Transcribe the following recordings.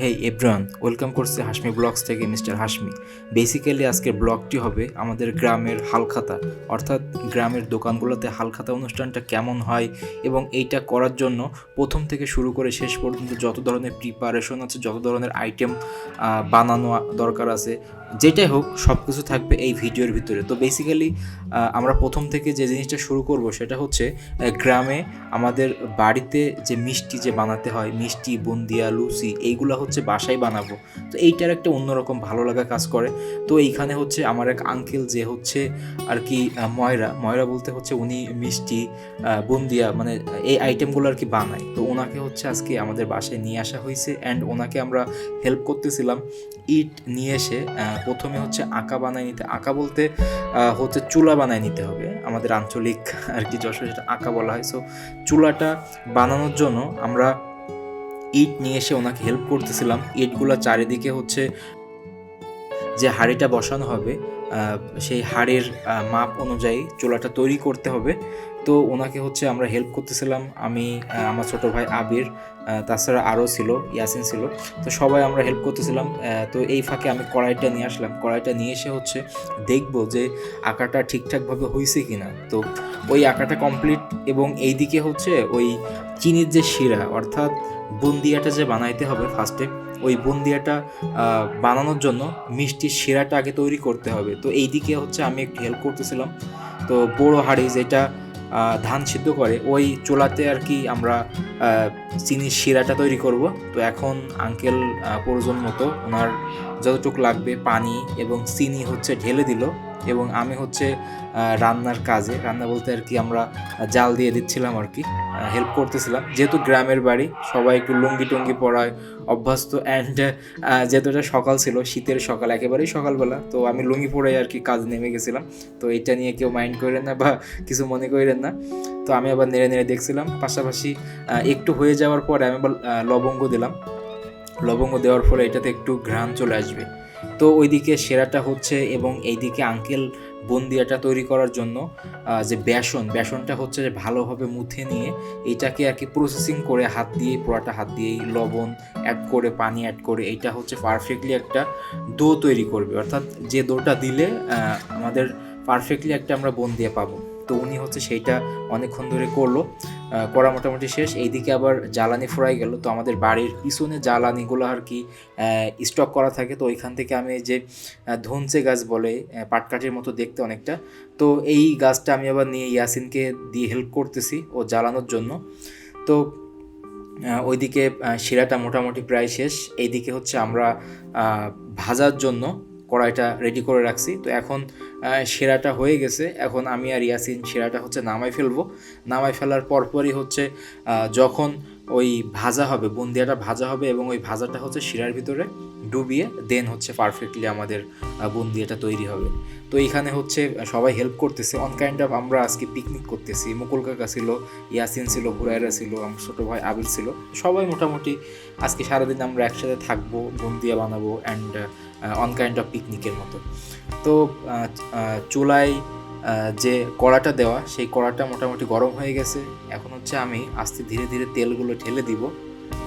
হেই everyone welcome করছে Hashmi blogs থেকে mister Hashmi. Basically আজকের ব্লগটি হবে আমাদের গ্রামের হালখাতা, অর্থাৎ গ্রামের দোকানগুলোতে হালখাতা অনুষ্ঠানটা কেমন হয় এবং এইটা করার জন্য প্রথম থেকে শুরু করে শেষ পর্যন্ত যত ধরনের প্রিপারেশন আছে, যত ধরনের আইটেম বানানো দরকার আছে যেটাই হোক সব কিছু থাকবে এই ভিডিওর ভিতরে। তো বেসিক্যালি আমরা প্রথম থেকে যে জিনিসটা শুরু করব সেটা হচ্ছে গ্রামে আমাদের বাড়িতে যে মিষ্টি যে বানাতে হয়, মিষ্টি, বুন্দিয়া, লুচি, এইগুলো হচ্ছে বাসায় বানাবো। তো এইটার একটা অন্যরকম ভালো লাগা কাজ করে। তো এইখানে হচ্ছে আমার এক আঙ্কেল যে হচ্ছে আর কি ময়রা। ময়রা বলতে হচ্ছে উনি মিষ্টি বুন্দিয়া মানে এই আইটেমগুলো আর কি বানায়। তো ওনাকে হচ্ছে আজকে আমাদের বাসায় নিয়ে আসা হয়েছে অ্যান্ড ওনাকে আমরা হেল্প করতেছিলাম। ইট নিয়ে এসে প্রথমে হচ্ছে আঁকা বানায় নিতে, আঁকা বলতে হচ্ছে চুলা বানায় নিতে হবে। আমাদের আঞ্চলিক আর কি যশোর যেটা আঁকা বলা হয়। সো চুলাটা বানানোর জন্য আমরা ইট নিয়ে এসে ওনাকে হেল্প করতেছিলাম। ইটগুলো চারিদিকে হচ্ছে যে হাড়িটা বসানো হবে সেই হাড়ের মাপ অনুযায়ী চুলাটা তৈরি করতে হবে। তো ওনাকে হচ্ছে আমরা হেল্প করতেছিলাম। আমি আমার ছোট ভাই আবির তাছাড়া আরও ছিল, ইয়াসিন ছিল। তো সবাই আমরা হেল্প করতেছিলাম তো এই ফাঁকে আমি কড়াইটা নিয়ে আসলাম। কড়াইটা নিয়ে এসে হচ্ছে দেখব যে আঁকাটা ঠিকঠাকভাবে হয়েছে কি না তো ওই আঁকাটা কমপ্লিট এবং এইদিকে হচ্ছে ওই চিনির যে শিরা, অর্থাৎ বুন্দিয়াটা যে বানাইতে হবে ফার্স্টে ওই বুন্দিয়াটা বানানোর জন্য মিষ্টির শিরাটা আগে তৈরি করতে হবে। তো এইদিকে হচ্ছে আমি একটু হেল্প করতেছিলাম। তো বড় হাঁড়ি যেটা ধান সিদ্ধ করে, ওই চোলাতে আর কি আমরা চিনির শিরাটা তৈরি করব। তো এখন আঙ্কেল প্রয়োজন মতো ওনার যতটুকু লাগবে পানি এবং চিনি হচ্ছে ঢেলে দিল। এবং আমি হচ্ছে রান্নার কাজে। রান্না বলতে আর কি আমরা জাল দিয়ে দিচ্ছিলাম আর কি হেল্প করতেছিলাম। যেহেতু গ্রামের বাড়ি, সবাই একটু লুঙ্গি টুঙ্গি পরায়, অভ্যস্ত অ্যান্ড যেহেতু এটা সকাল ছিল, শীতের সকাল, একেবারেই সকালবেলা, তো আমি লুঙ্গি পরে আর কি কাজ নেমে গেছিলাম। তো এটা নিয়ে কেউ মাইন্ড করেন না বা কিছু মনে করেন না। তো আমি আবার নেড়ে নেড়ে দেখছিলাম। পাশাপাশি একটু হয়ে যাওয়ার পরে আমি আবার লবঙ্গ দিলাম। লবঙ্গ দেওয়ার ফলে এটাতে একটু ঘ্রাণ চলে আসবে। তো ওইদিকে সেরাটা হচ্ছে এবং এইদিকে আঙ্কেল বন্দিয়াটা তৈরি করার জন্য যে বেসন, বেসনটা হচ্ছে যে ভালোভাবে মুথে নিয়ে এটাকে আর কি প্রসেসিং করে হাত দিয়ে, পোড়াটা হাত দিয়েই লবণ অ্যাড করে, পানি অ্যাড করে, এইটা হচ্ছে পারফেক্টলি একটা দো তৈরি করবে। অর্থাৎ যে দোটা দিলে আমাদের পারফেক্টলি একটা আমরা বন্দিয়া পাবো। তো উনি হচ্ছে সেইটা অনেকক্ষণ ধরে করল। করা মোটামুটি শেষ। এইদিকে আবার জ্বালানি ফুরাই গেল। তো আমাদের বাড়ির পিছনে জ্বালানিগুলো আর কি স্টক করা থাকে। তো ওইখান থেকে আমি যে ধনচে গাছ বলে পাটকাঠির মতো দেখতে অনেকটা। তো এই গাছটা আমি আবার নিয়ে ইয়াসিনকে দিয়ে হেল্প করতেছি ও জ্বালানোর জন্য। তো ওইদিকে শিরাটা মোটামুটি প্রায় শেষ। এইদিকে হচ্ছে আমরা ভাজার জন্য কড়াইটা রেডি করে রাখছি। তো এখন সেরাটা হয়ে গেছে। এখন আমি আর ইয়াসিন সেরাটা হচ্ছে নামাই ফেলব। নামাই ফেলার পরপরই হচ্ছে যখন ওই ভাজা হবে, বুন্দিয়াটা ভাজা হবে এবং ওই ভাজাটা হচ্ছে শিরার ভিতরে ডুবিয়ে দেন হচ্ছে পারফেক্টলি আমাদের বুন্দিয়াটা তৈরি হবে। তো এখানে হচ্ছে সবাই হেল্প করতেছে। অন কাইন্ড অফ আমরা আজকে পিকনিক করতেছি। মুকুল কাকা ছিল, ইয়াসিন ছিল হুরাইরা ছিল, আমার ছোটো ভাই আবির ছিল। সবাই মোটামুটি আজকে সারাদিন আমরা একসাথে থাকব, বুন্দিয়া বানাবো অ্যান্ড অন কাইন্ড অফ পিকনিকের মতো। তো চুলায় যে কড়াটা দেওয়া, সেই কড়াটা মোটামুটি গরম হয়ে গেছে। এখন হচ্ছে আমি আস্তে ধীরে ধীরে তেলগুলো ঢেলে দিব।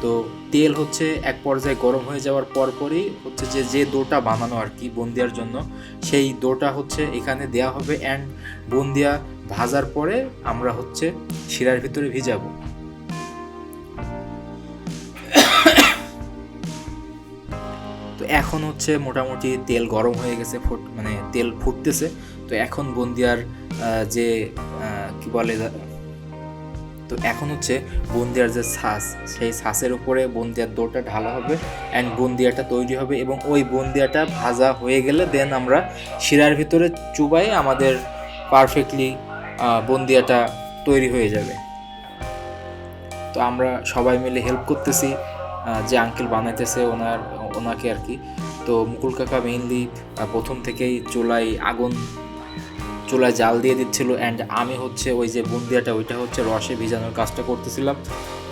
তো তেল হচ্ছে এক পর্যায়ে গরম হয়ে যাওয়ার পরপরই হচ্ছে যে যে দোটা বানানো আর কি বন্দিয়ার জন্য, সেই দোটা হচ্ছে এখানে দেয়া হবে অ্যান্ড বন্দিয়া ভাজার পরে আমরা হচ্ছে শিরার ভিতরে ভিজাবো। তো এখন হচ্ছে মোটামুটি তেল গরম হয়ে গেছে, ফুট মানে তেল ফুটতেছে। তো এখন বন্দিয়ার যে কি বলে তো এখন হচ্ছে বন্দিয়ার যে ছাস সেই ছাসের উপরে বন্দিয়ার দোটা ঢালা হবে অ্যান্ড বন্দিয়াটা তৈরি হবে এবং ওই বন্দিয়াটা ভাজা হয়ে গেলে দেন আমরা শিরার ভিতরে চুবাই আমাদের পারফেক্টলি বন্দিয়াটা তৈরি হয়ে যাবে। তো আমরা সবাই মিলে হেল্প করতেছি যে আঙ্কেল বানাইতেছে ওনার, ওনাকে আর কি। তো মুকুল কাকা মেইনলি প্রথম থেকেই চুলায় আগুন চুলায় জাল দিয়ে দিচ্ছিল অ্যান্ড আমি হচ্ছে ওই যে বুন্দিয়াটা ওইটা হচ্ছে রসে ভিজানোর কাজটা করতেছিলাম।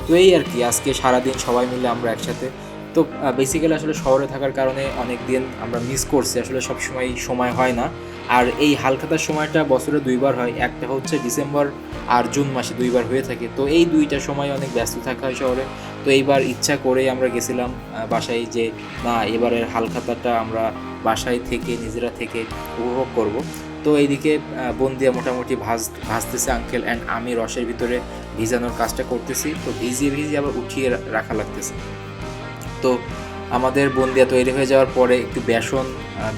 তো এই আর কি, আজকে সারাদিন সবাই মিলে আমরা একসাথে। তো বেসিক্যালি আসলে শহরে থাকার কারণে অনেক দিন আমরা মিস করছি, আসলে সব সময় সময় হয় না। আর এই হালখাতার সময়টা বছরে দুইবার হয়, একটা হচ্ছে ডিসেম্বর আর জুন মাসে দুইবার হয়ে থাকে। তো এই দুইটা সময় অনেক ব্যস্ত থাকা হয় শহরে। তো এইবার ইচ্ছা করেই আমরা গেছিলাম বাসায় যে, না, এবারের হালখাতাটা আমরা বাসায় থেকে, নিজেরা থেকে উপভোগ করব। তো এইদিকে আহ, বন্দিয়া মোটামুটি ভাজ ভাজতেছে আঙ্কেল অ্যান্ড আমি রসের ভিতরে ভিজানোর কাজটা করতেছি। তো ভিজিয়ে ভিজিয়ে আবার উঠিয়ে রাখা লাগতেছে। তো আমাদের বন্দিয়া তৈরি হয়ে যাওয়ার পরে একটু বেসন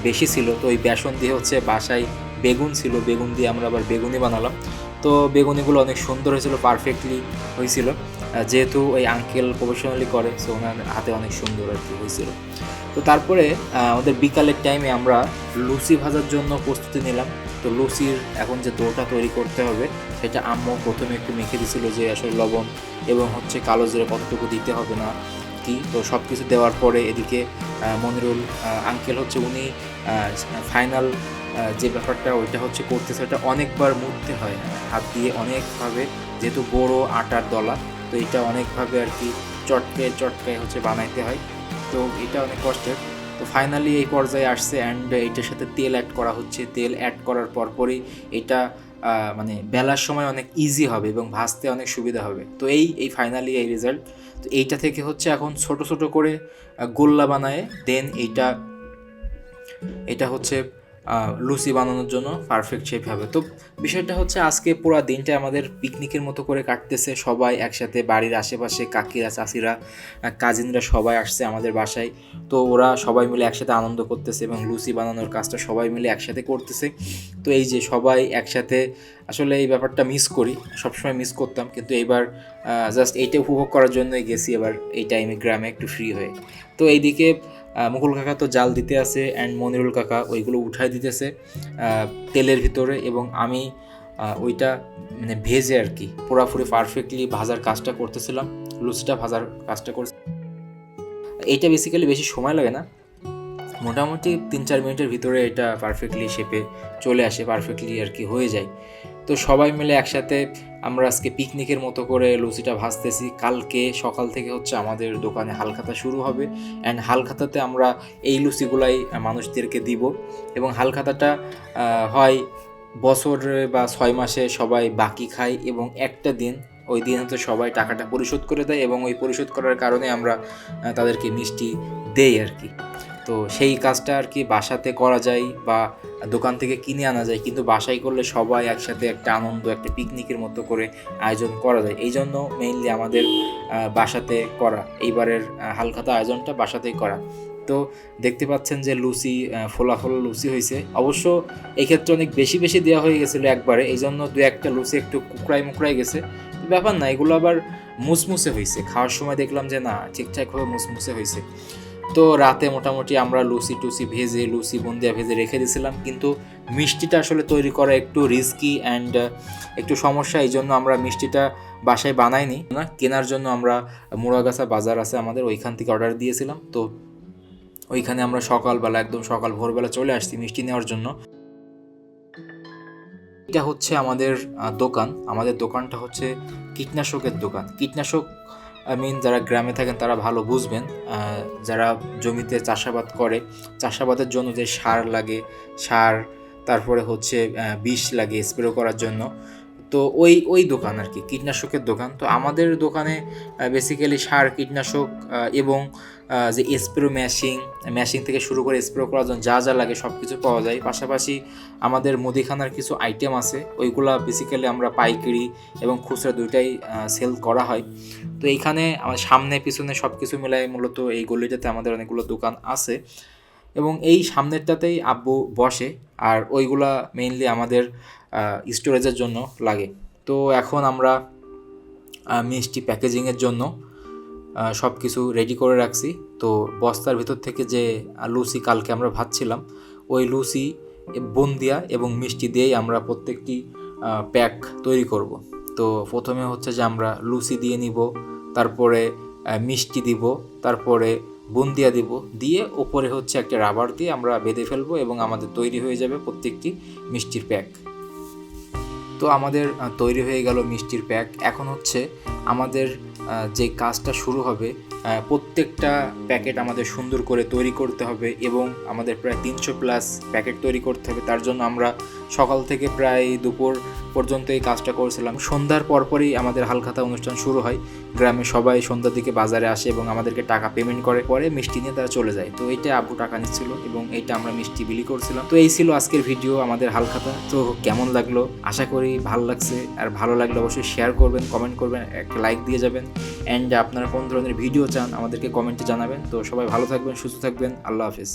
বেশি ছিল। তো ওই বেসন দিয়ে হচ্ছে বাসায় বেগুন ছিল। বেগুন দিয়ে আমরা আবার বেগুনি বানালাম। তো বেগুনিগুলো অনেক সুন্দর হয়েছিল পারফেক্টলি হয়েছিল। যেহেতু ওই আঙ্কেল প্রফেশনালি করে সো ওনার হাতে অনেক সুন্দর আর কি হয়েছিল। তো তারপরে আমাদের বিকালের টাইমে আমরা লুচি ভাজার জন্য প্রস্তুতি নিলাম। তো লুচির এখন যে ডোটা তৈরি করতে হবে, সেটা আম্মু প্রথমে একটু মেখে দিছিল যে আসলে লবণ এবং হচ্ছে কালো জিরে কতটুকু দিতে হবে না কি। তো সব কিছু দেওয়ার পরে এদিকে মনিরুল আঙ্কেল হচ্ছে উনি ফাইনাল যে ব্যাপারটা ওইটা হচ্ছে করতেছে, ওটা অনেকবার মুড়তে হয়। হাত দিয়ে অনেকভাবে, যেহেতু বড় আটার দলা তো এটা অনেকভাবে আর কি চটকে চটকায় হচ্ছে বানাইতে হয়। তো এটা অনেক কষ্টের। তো ফাইনালি এই পর্যায়ে আসছে অ্যান্ড এটার সাথে তেল অ্যাড করা হচ্ছে। তেল অ্যাড করার পরপরই এটা মানে বেলার সময় অনেক ইজি হবে এবং ভাজতে অনেক সুবিধা হবে। তো এই এই ফাইনালি এই রেজাল্ট তো এইটা থেকে হচ্ছে এখন ছোট ছোট করে গোল্লা বানায়। দেন এইটা এটা হচ্ছে লুচি বানানোর জন্য পারফেক্ট শেপ হবে। তো বিষয়টা হচ্ছে আজকে পুরো দিনটা আমাদের পিকনিকের মতো করে কাটতেছে। সবাই একসাথে বাড়ির আশেপাশে কাকিরা চাষিরা কাজিনরা সবাই আসছে আমাদের বাসায়। তো ওরা সবাই মিলে একসাথে আনন্দ করতেছে এবং লুচি বানানোর কাজটা সবাই মিলে একসাথে করতেছে। তো এই যে সবাই একসাথে আসলে এই ব্যাপারটা মিস করি, সবসময় মিস করতাম। কিন্তু এইবার জাস্ট এইটা উপভোগ করার জন্যই গেছি এবার এই টাইমে গ্রামে একটু ফ্রি হয়ে। তো এইদিকে মুকুল কাকা তো জাল দিতে আছে অ্যান্ড মনিরুল কাকা ওইগুলো উঠাই দিতেছে তেলের ভিতরে এবং আমি ওইটা মানে ভেজে আর কি, পুরাপুরি পারফেক্টলি ভাজার কাজটা করতেছিলাম, লুচিটা ভাজার কাজটা করছি এইটা বেসিক্যালি বেশি সময় লাগে না মোটামুটি তিন চার মিনিটের ভিতরে এটা পারফেক্টলি শেপে চলে আসে পারফেক্টলি আর কি হয়ে যায়। তো সবাই মিলে একসাথে আমরা আজকে পিকনিকের মতো করে লুচিটা ভাজতেছি। কালকে সকাল থেকে হচ্ছে আমাদের দোকানে হালখাতা শুরু হবে অ্যান্ড হালখাতাতে আমরা এই লুচিগুলাই মানুষদেরকে দিব এবং হালখাতাটা হয় বছরে বা ছয় মাসে সবাই বাকি খায় এবং একটা দিন, ওই দিন হচ্ছে সবাই টাকাটা পরিশোধ করে দেয় এবং ওই পরিশোধ করার কারণে আমরা তাদেরকে মিষ্টি দেই আর কি। তো সেই কাজটা আর কি বাসাতে করা যায় বা দোকান থেকে কিনে আনা যায়। কিন্তু বাসায় করলে সবাই একসাথে একটা আনন্দ একটা পিকনিকের মতো করে আয়োজন করা যায়। এই জন্য মেইনলি আমাদের বাসাতে করা। এইবারের হালখাতা আয়োজনটা বাসাতেই করা। তো দেখতে পাচ্ছেন যে লুচি আহ, ফোলা ফোলা লুচি হয়েছে। অবশ্য এক্ষেত্রে অনেক বেশি বেশি দেওয়া হয়ে গেছিল একবারে। এই জন্য দু একটা লুচি একটু কুকড়াই মুকড়াই গেছে। ব্যাপার না এগুলো আবার মুসমুসে হয়েছে। খাওয়ার সময় দেখলাম যে না ঠিকঠাকভাবে মুসমুসে হয়েছে। তো রাতে মোটামুটি আমরা লুচি টুসি ভেজে, লুচি বুন্দিয়া ভেজে রেখে দিয়েছিলাম। কিন্তু মিষ্টিটা আসলে তৈরি করা একটু রিস্কি অ্যান্ড একটু সমস্যা, এই জন্য আমরা মিষ্টিটা বাসায় বানাইনি। না, কেনার জন্য আমরা মুড়াগাছা বাজার আছে আমাদের, ওইখান থেকে অর্ডার দিয়েছিলাম। তো ওইখানে আমরা সকালবেলা, একদম সকাল ভোরবেলা চলে আসছি মিষ্টি নেওয়ার জন্য। এটা হচ্ছে আমাদের দোকান। আমাদের দোকানটা হচ্ছে কীটনাশকের দোকান। কীটনাশক আই মিন যারা গ্রামে থাকেন, তারা ভালো বুঝবেন। যারা জমিতে চাষাবাদ করে, চাষাবাদের জন্য যে সার লাগে, সার, তারপরে হচ্ছে বিষ লাগে স্প্রে করার জন্য। তো ওই ওই দোকান আর কি, কীটনাশকের দোকান। তো আমাদের দোকানে বেসিক্যালি সার, কীটনাশক এবং যে স্প্রে মেশিন মেশিন থেকে শুরু করে স্প্রে করার জন্য যা যা লাগে সব কিছু পাওয়া যায়। পাশাপাশি আমাদের মুদিখানার কিছু আইটেম আছে, ওইগুলা বেসিক্যালি আমরা পাইকারি এবং খুচরা দুইটাই সেল করা হয়। তো এইখানে আমার সামনে, পিছনে সব কিছু মিলাই মূলত এই গলিটাতে আমাদের অনেকগুলো দোকান আছে। এবং এই সামনেরটাতেই আব্বু বসে, আর ওইগুলা মেইনলি আমাদের স্টোরেজের জন্য লাগে। তো এখন আমরা মিষ্টি প্যাকেজিংয়ের জন্য সব কিছু রেডি করে রাখছি। তো বস্তার ভিতর থেকে যে লুচি কালকে আমরা ভাবছিলাম ওই লুচি, বন্দিয়া এবং মিষ্টি দিয়েই আমরা প্রত্যেকটি প্যাক তৈরি করব। তো প্রথমে হচ্ছে যে আমরা লুচি দিয়ে নিব, তারপরে মিষ্টি দিব, তারপরে বুন্দিয়া দিব। দিয়ে ওপরে হচ্ছে একটা রাবার দিয়ে আমরা বেঁধে ফেলব এবং আমাদের তৈরি হয়ে যাবে প্রত্যেকটি মিষ্টির প্যাক। তো আমাদের তৈরি হয়ে গেল মিষ্টির প্যাক। এখন হচ্ছে আমাদের যে কাজটা শুরু হবে প্রত্যেকটা প্যাকেট আমাদের সুন্দর করে তৈরি করতে হবে এবং আমাদের প্রায় তিনশো প্লাস প্যাকেট তৈরি করতে হবে। তার জন্য আমরা সকাল থেকে প্রায় দুপুর পর্যন্ত এই কাজটা করছিলাম। সন্ধ্যার পরপরই আমাদের হালখাতা অনুষ্ঠান শুরু হয়। গ্রামে সবাই সন্ধ্যার দিকে বাজারে আসে এবং আমাদেরকে টাকা পেমেন্ট করে, পরে মিষ্টি নিয়ে তারা চলে যায়। তো এইটা আব্বু টাকা নিচ্ছিল এবং এইটা আমরা মিষ্টি বিলি করছিলাম। তো এই ছিল আজকের ভিডিও আমাদের হালখাতা। তো কেমন লাগল? আশা করি ভালো লাগছে। আর ভালো লাগলে অবশ্যই শেয়ার করবেন কমেন্ট করবেন একটা লাইক দিয়ে যাবেন। অ্যান্ড আপনারা কোন ধরনের ভিডিও চান আমাদেরকে কমেন্টে জানাবেন। তো সবাই ভালো থাকবেন, সুস্থ থাকবেন। আল্লাহ হাফিজ।